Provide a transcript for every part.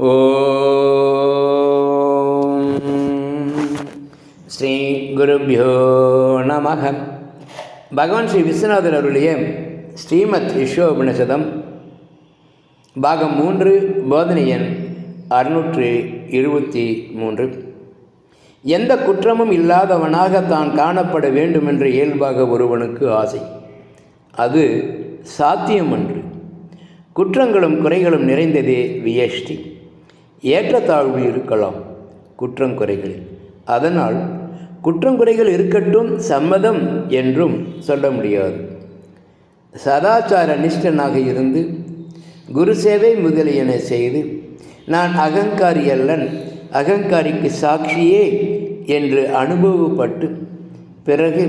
ஸ்ரீ குருபியோ நம பகவான் ஸ்ரீ விஸ்வநாதர் அருளிய ஸ்ரீமத் விஸ்வோபனிஷதம் பாகம் மூன்று போதனை எண் அறுநூற்று இருபத்தி மூன்று. எந்த குற்றமும் இல்லாதவனாக தான் காணப்பட வேண்டுமென்ற இயல்பாக ஒருவனுக்கு ஆசை. அது சாத்தியமன்று குற்றங்களும் குறைகளும் நிறைந்ததே வியஷ்டி. ஏற்றத்தாழ்வு இருக்கலாம் குற்றம் குறைகளில் அதனால் குற்றங்குறைகள் இருக்கட்டும் சம்மதம் என்றும் சொல்ல முடியாது. சதாச்சார நிஷ்டனாக இருந்து குரு சேவை முதலியன செய்து நான் அகங்காரி அல்லன் அகங்காரிக்கு சாட்சியே என்று அனுபவப்பட்டு பிறகு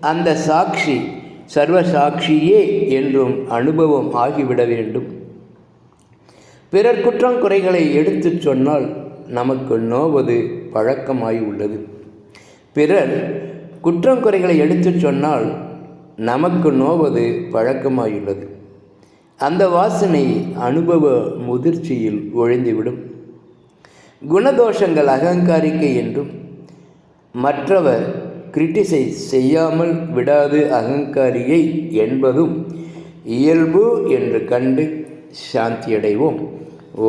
அந்த சாட்சி சர்வ சாட்சியே என்றும் அனுபவம் ஆகிவிட வேண்டும். பிறர் குற்றம் குறைகளை எடுத்துச் சொன்னால் நமக்கு நோவது பழக்கமாய் உள்ளது. பிறர் குற்றம் குறைகளை எடுத்துச் சொன்னால் நமக்கு நோவது பழக்கமாயுள்ளது. அந்த வாசனை அனுபவ முதிர்ச்சியில் ஒழிந்துவிடும். குணதோஷங்கள் அகங்காரிக்கை என்றும் மற்றவர் கிரிட்டிசைஸ் செய்யாமல் விடாது அகங்காரியை என்பதும் இயல்பு என்று கண்டு சாந்தியடைவோம். ஓ